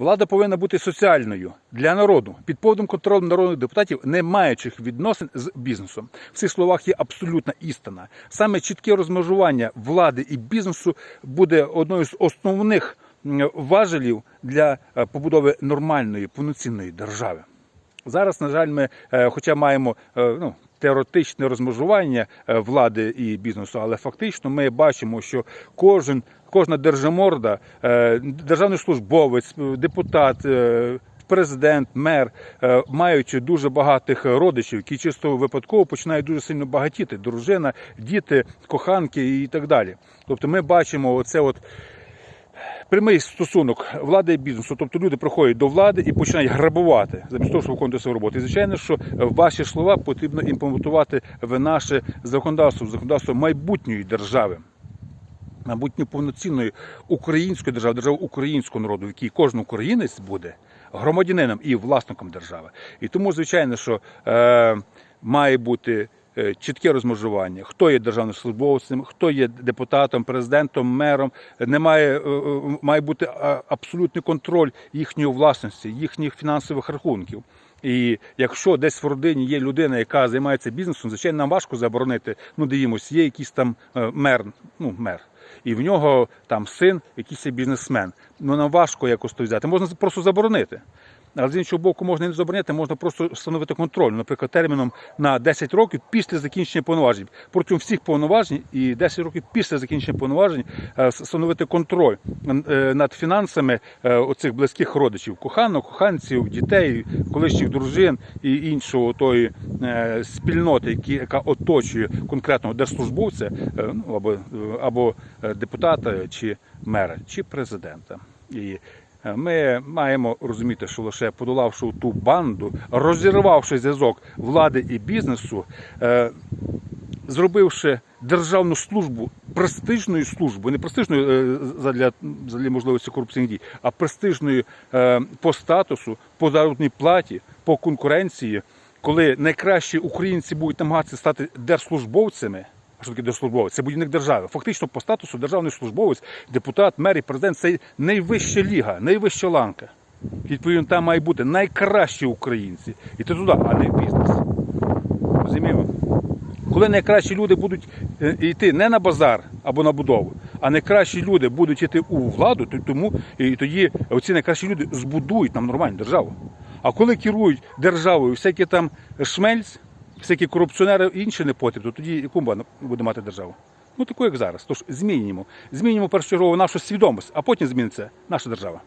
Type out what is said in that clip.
Влада повинна бути соціальною для народу, під повним контролем народних депутатів, не маючих відносин з бізнесом. В цих словах є абсолютна істина. Саме чітке розмежування влади і бізнесу буде одною з основних важелів для е, побудови нормальної повноцінної держави. Зараз, на жаль, ми, е, хоча маємо е, ну, теоретичне розмежування е, влади і бізнесу, але фактично ми бачимо, що кожен, кожна держиморда, е, державний службовець, е, депутат. Президент, мер мають дуже багатих родичів, які чисто випадково починають дуже сильно багатіти. Дружина, діти, коханки і так далі. Тобто ми бачимо оце от прямий стосунок влади і бізнесу. Тобто люди приходять до влади і починають грабувати замість того, щоб виконувати свою роботу. І звичайно, що ваші слова потрібно імплементувати в наше законодавство, в законодавство майбутньої держави. Майбутньої повноцінної української держави, держави українського народу, в якій кожен українець буде громадянином і власником держави. І тому, звичайно, що е, має бути чітке розмежування, хто є державним службовцем, хто є депутатом, президентом, мером. Немає е, е, має бути абсолютний контроль їхньої власності, їхніх фінансових рахунків. І якщо десь в родині є людина, яка займається бізнесом, звичайно, нам важко заборонити. Ну, дивімось, є якийсь там е, мер, ну мер, і в нього там син, якийсь бізнесмен. Ну нам важко якось то взяти. Можна просто заборонити. Але з іншого боку, можна і не забороняти, можна просто встановити контроль, наприклад, терміном на 10 років після закінчення повноважень. Протягом всіх повноважень і 10 років після закінчення повноважень е, встановити контроль е, над фінансами оцих близьких родичів, коханок, коханців, дітей, колишніх дружин і іншого тої е, спільноти, яка оточує конкретного держслужбовця е, ну, або, або е, депутата чи мера, чи президента. І Ми маємо розуміти, що лише подолавши ту банду, розірвавши зв'язок влади і бізнесу, зробивши державну службу престижною службою, не престижною е, задля, задля можливості корупційних дій, а престижною е, по статусу, по заробітній платі, по конкуренції, коли найкращі українці будуть намагатися стати держслужбовцями. Що таке держслужбовець? Це будівник держави. Фактично по статусу державний службовець, депутат, мер і президент це найвища ліга, найвища ланка. Відповідно, там мають бути найкращі українці. І ти туди, а не в бізнес. Розуміємо? Коли найкращі люди будуть е, йти не на базар або на будову, а найкращі люди будуть йти у владу, то тому і тоді оці найкращі люди збудують нам нормальну державу. А коли керують державою всякі там шмельць, всякі корупціонери і інші непотріб, то тоді яку буде мати державу? Ну таку, як зараз. Тож змінюємо. Змінюємо першочергово нашу свідомість, а потім зміниться наша держава.